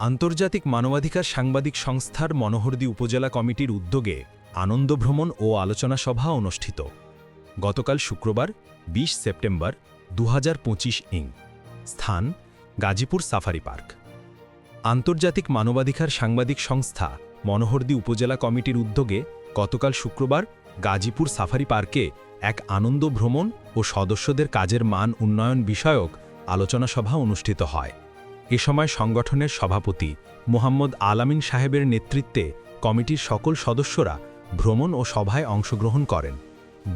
আন্তর্জাতিক মানবাধিকার সাংবাদিক সংস্থার মনোহরদী উপজেলা কমিটির উদ্যোগে আনন্দ ভ্রমণ ও আলোচনা সভা অনুষ্ঠিত। গতকাল শুক্রবার ২০ সেপ্টেম্বর দু হাজার পঁচিশ ইং। স্থান, গাজীপুর সাফারি পার্ক। আন্তর্জাতিক মানবাধিকার সাংবাদিক সংস্থা মনোহরদী উপজেলা কমিটির উদ্যোগে গতকাল শুক্রবার গাজীপুর সাফারি পার্কে এক আনন্দ ভ্রমণ ও সদস্যদের কাজের মান উন্নয়ন বিষয়ক আলোচনা সভা অনুষ্ঠিত হয়। এ সময় সংগঠনের সভাপতি মোহাম্মদ আলামিন সাহেবের নেতৃত্বে কমিটির সকল সদস্যরা ভ্রমণ ও সভায় অংশগ্রহণ করেন।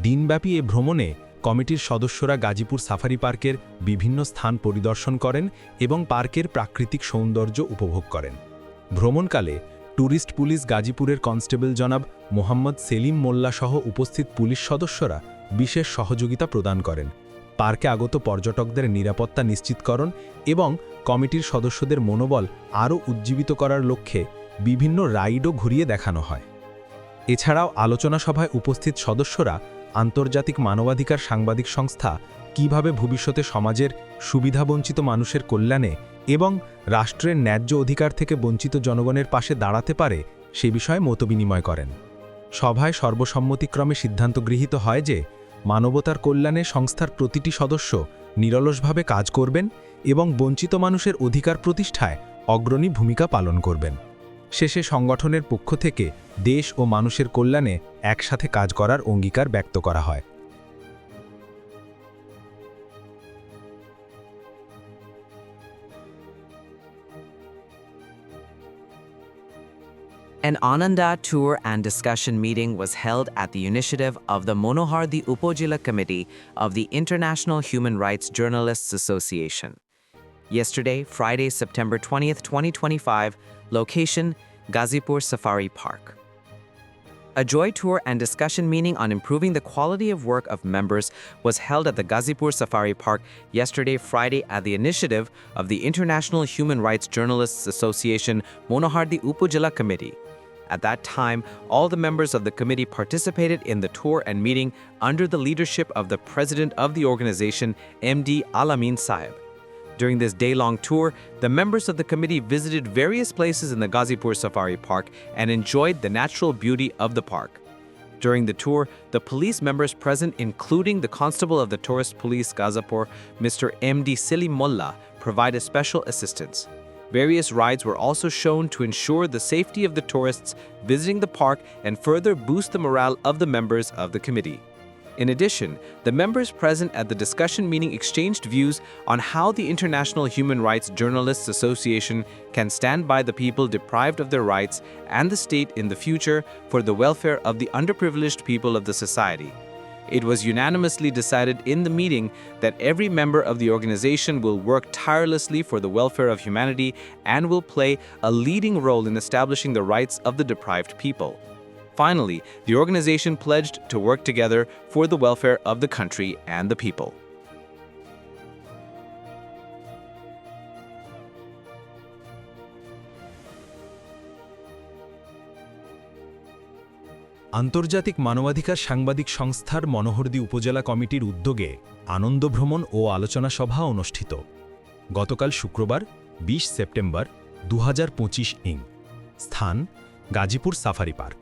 দিনব্যাপী এ ভ্রমণে কমিটির সদস্যরা গাজীপুর সাফারি পার্কের বিভিন্ন স্থান পরিদর্শন করেন এবং পার্কের প্রাকৃতিক সৌন্দর্য উপভোগ করেন। ভ্রমণকালে ট্যুরিস্ট পুলিশ গাজীপুরের কনস্টেবল জনাব মোহাম্মদ সেলিম মোল্লাসহ উপস্থিত পুলিশ সদস্যরা বিশেষ সহযোগিতা প্রদান করেন। পার্কে আগত পর্যটকদের নিরাপত্তা নিশ্চিতকরণ এবং কমিটির সদস্যদের মনোবল আরও উজ্জীবিত করার লক্ষ্যে বিভিন্ন রাইডও ঘুরিয়ে দেখানো হয়। এছাড়াও আলোচনা সভায় উপস্থিত সদস্যরা আন্তর্জাতিক মানবাধিকার সাংবাদিক সংস্থা, কীভাবে ভবিষ্যতে সমাজের সুবিধাবঞ্চিত মানুষের কল্যাণে এবং রাষ্ট্রের ন্যায্য অধিকার থেকে বঞ্চিত জনগণের পাশে দাঁড়াতে পারে, সে বিষয়ে মতবিনিময় করেন। সভায় সর্বসম্মতিক্রমে সিদ্ধান্ত গৃহীত হয় যে মানবতার কল্যাণে সংস্থার প্রতিটি সদস্য নিরলসভাবে কাজ করবেন এবং বঞ্চিত মানুষের অধিকার প্রতিষ্ঠায় অগ্রণী ভূমিকা পালন করবেন। শেষে সংগঠনের পক্ষ থেকে দেশ ও মানুষের কল্যাণে একসাথে কাজ করার অঙ্গীকার ব্যক্ত করা হয়। An Ananda tour and discussion meeting was held at the initiative of the Monohardi Upojila Committee of the International Human Rights Journalists Association. Yesterday, Friday, September 20th, 2025, location Gazipur Safari Park. A joy tour and discussion meeting on improving the quality of work of members was held at the Gazipur Safari Park yesterday, Friday, at the initiative of the International Human Rights Journalists Association Monohardi Upujila Committee. At that time, all the members of the committee participated in the tour and meeting under the leadership of the president of the organization, MD Alamin Saib. During this day long tour, the members of the committee visited various places in the Ghazipur Safari Park and enjoyed the natural beauty of the park. During the tour, the police members present, including the constable of the tourist police Gazipur, Mr. M.D. Sili Mullah, provided special assistance. Various rides were also shown to ensure the safety of the tourists visiting the park and further boost the morale of the members of the committee. In addition, the members present at the discussion meeting exchanged views on how the International Human Rights Journalists Association can stand by the people deprived of their rights and the state in the future for the welfare of the underprivileged people of the society. It was unanimously decided in the meeting that every member of the organization will work tirelessly for the welfare of humanity and will play a leading role in establishing the rights of the deprived people. Finally, the organization pledged to work together for the welfare of the country and the people. আন্তর্জাতিক মানবাধিকার সাংবাদিক সংস্থার মনোহরদী উপজেলা কমিটির উদ্যোগে আনন্দ ভ্রমণ ও আলোচনা সভা অনুষ্ঠিত। গতকাল শুক্রবার ২০ সেপ্টেম্বর দু হাজার পঁচিশ ইং। স্থান, গাজীপুর সাফারি পার্ক।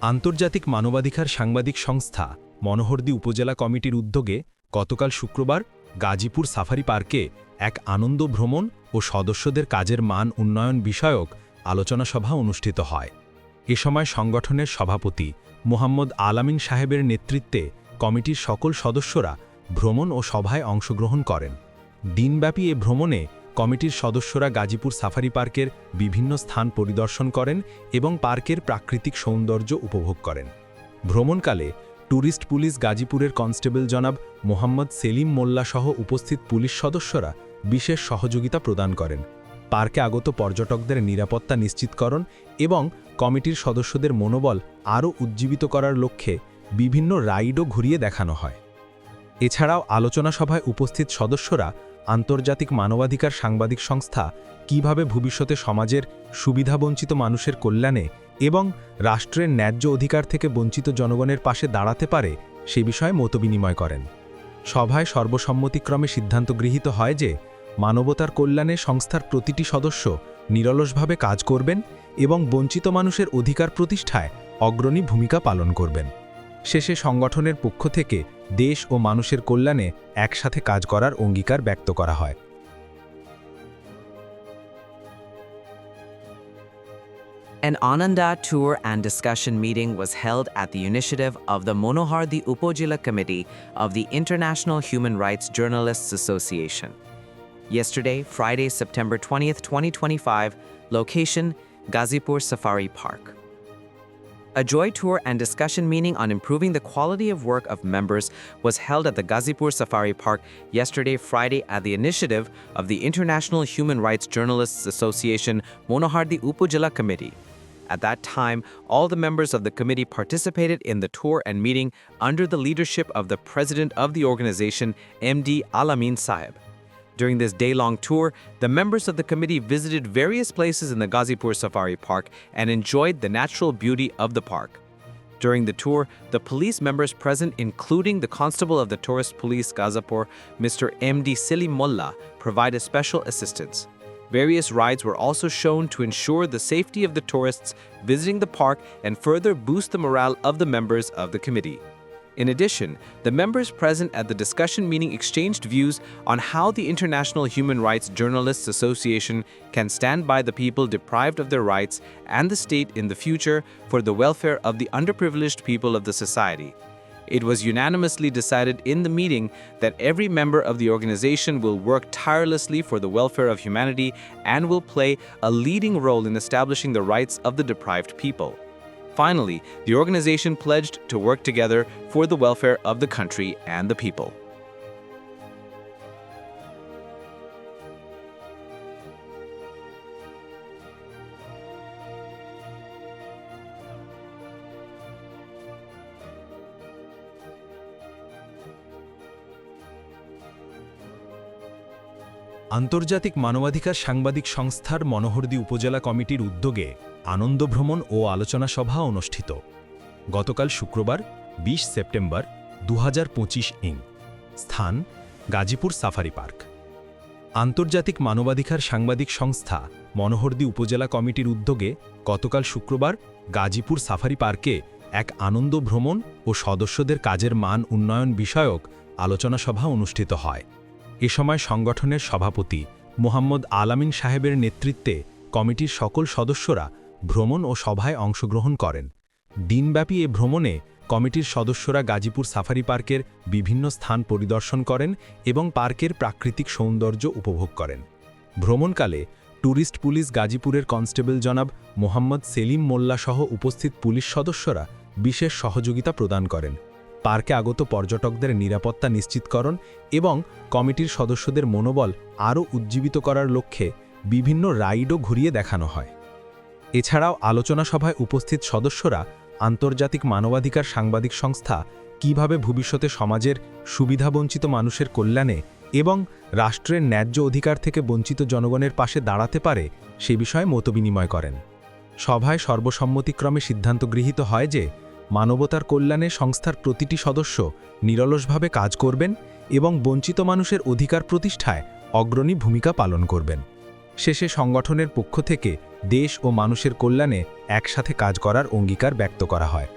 আন্তর্জাতিক মানবাধিকার সাংবাদিক সংস্থা মনোহরদী উপজেলা কমিটির উদ্যোগে গতকাল শুক্রবার গাজীপুর সাফারি পার্কে এক আনন্দ ভ্রমণ ও সদস্যদের কাজের মান উন্নয়ন বিষয়ক আলোচনা সভা অনুষ্ঠিত হয়। এ সময় সংগঠনের সভাপতি মোহাম্মদ আলামিন সাহেবের নেতৃত্বে কমিটির সকল সদস্যরা ভ্রমণ ও সভায় অংশগ্রহণ করেন। দিনব্যাপী এ ভ্রমণে কমিটির সদস্যরা গাজীপুর সাফারি পার্কের বিভিন্ন স্থান পরিদর্শন করেন এবং পার্কের প্রাকৃতিক সৌন্দর্য উপভোগ করেন। ভ্রমণকালে ট্যুরিস্ট পুলিশ গাজীপুরের কনস্টেবল জনাব মোহাম্মদ সেলিম মোল্লাসহ উপস্থিত পুলিশ সদস্যরা বিশেষ সহযোগিতা প্রদান করেন। পার্কে আগত পর্যটকদের নিরাপত্তা নিশ্চিতকরণ এবং কমিটির সদস্যদের মনোবল আরও উজ্জীবিত করার লক্ষ্যে বিভিন্ন রাইডও ঘুরিয়ে দেখানো হয়। এছাড়াও আলোচনা সভায় উপস্থিত সদস্যরা আন্তর্জাতিক মানবাধিকার সাংবাদিক সংস্থা, কীভাবে ভবিষ্যতে সমাজের সুবিধাবঞ্চিত মানুষের কল্যাণে এবং রাষ্ট্রের ন্যায্য অধিকার থেকে বঞ্চিত জনগণের পাশে দাঁড়াতে পারে সে বিষয়ে মতবিনিময় করেন। সভায় সর্বসম্মতিক্রমে সিদ্ধান্ত গৃহীত হয় যে মানবতার কল্যাণে সংস্থার প্রতিটি সদস্য নিরলসভাবে কাজ করবেন এবং বঞ্চিত মানুষের অধিকার প্রতিষ্ঠায় অগ্রণী ভূমিকা পালন করবেন শেষে সংগঠনের পক্ষ থেকে দেশ ও মানুষের কল্যাণে একসাথে কাজ করার অঙ্গীকার ব্যক্ত করা হয় An Ananda tour and discussion meeting was held at the initiative of the Monohardi Upojila Committee of the International Human Rights Journalists Association. Yesterday, Friday, September 20th, 2025, location Gazipur Safari Park. A joy tour and discussion meeting on improving the quality of work of members was held at the Gazipur Safari Park yesterday, Friday, at the initiative of the International Human Rights Journalists Association Monohardi Upujila Committee. At that time, all the members of the committee participated in the tour and meeting under the leadership of the president of the organization, MD Alamin Saib. During this day long tour, the members of the committee visited various places in the Gazipur Safari Park and enjoyed the natural beauty of the park. During the tour, the police members present, including the constable of the tourist police Gazipur, Mr. MD Silim Mullah, provided special assistance. Various rides were also shown to ensure the safety of the tourists visiting the park and further boost the morale of the members of the committee. In addition, the members present at the discussion meeting exchanged views on how the International Human Rights Journalists Association can stand by the people deprived of their rights and the state in the future for the welfare of the underprivileged people of the society. It was unanimously decided in the meeting that every member of the organization will work tirelessly for the welfare of humanity and will play a leading role in establishing the rights of the deprived people. Finally, the organization pledged to work together for the welfare of the country and the people. আন্তর্জাতিক মানবাধিকার সাংবাদিক সংস্থার মনোহরদী উপজেলা কমিটির উদ্যোগে আনন্দ ভ্রমণ ও আলোচনা সভা অনুষ্ঠিত। গতকাল শুক্রবার ২০ সেপ্টেম্বর দু হাজার পঁচিশ ইং। স্থান, গাজীপুর সাফারি পার্ক। আন্তর্জাতিক মানবাধিকার সাংবাদিক সংস্থা, মনোহরদী উপজেলা কমিটির উদ্যোগে গতকাল শুক্রবার গাজীপুর সাফারি পার্কে এক আনন্দ ভ্রমণ ও সদস্যদের কাজের মান উন্নয়ন বিষয়ক আলোচনা সভা অনুষ্ঠিত হয়। এ সময় সংগঠনের সভাপতি মোহাম্মদ আলামিন সাহেবের নেতৃত্বে কমিটির সকল সদস্যরা ভ্রমণ ও সভায় অংশগ্রহণ করেন। দিনব্যাপী এ ভ্রমণে কমিটির সদস্যরা গাজীপুর সাফারি পার্কের বিভিন্ন স্থান পরিদর্শন করেন এবং পার্কের প্রাকৃতিক সৌন্দর্য উপভোগ করেন। ভ্রমণকালে ট্যুরিস্ট পুলিশ গাজীপুরের কনস্টেবল জনাব মোহাম্মদ সেলিম মোল্লা সহ উপস্থিত পুলিশ সদস্যরা বিশেষ সহযোগিতা প্রদান করেন। পার্কে আগত পর্যটকদের নিরাপত্তা নিশ্চিতকরণ এবং কমিটির সদস্যদের মনোবল আরও উজ্জীবিত করার লক্ষ্যে বিভিন্ন রাইডও ঘুরিয়ে দেখানো হয়। এছাড়াও আলোচনা সভায় উপস্থিত সদস্যরা আন্তর্জাতিক মানবাধিকার সাংবাদিক সংস্থা, কীভাবে ভবিষ্যতে সমাজের সুবিধাবঞ্চিত মানুষের কল্যাণে এবং রাষ্ট্রের ন্যায্য অধিকার থেকে বঞ্চিত জনগণের পাশে দাঁড়াতে পারে, সে বিষয়ে মতবিনিময় করেন। সভায় সর্বসম্মতিক্রমে সিদ্ধান্ত গৃহীত হয় যে, মানবতার কল্যাণে সংস্থার প্রতিটি সদস্য নিরলসভাবে কাজ করবেন এবং বঞ্চিত মানুষের অধিকার প্রতিষ্ঠায় অগ্রণী ভূমিকা পালন করবেন। শেষে সংগঠনের পক্ষ থেকে দেশ ও মানুষের কল্যাণে একসাথে কাজ করার অঙ্গীকার ব্যক্ত করা হয়।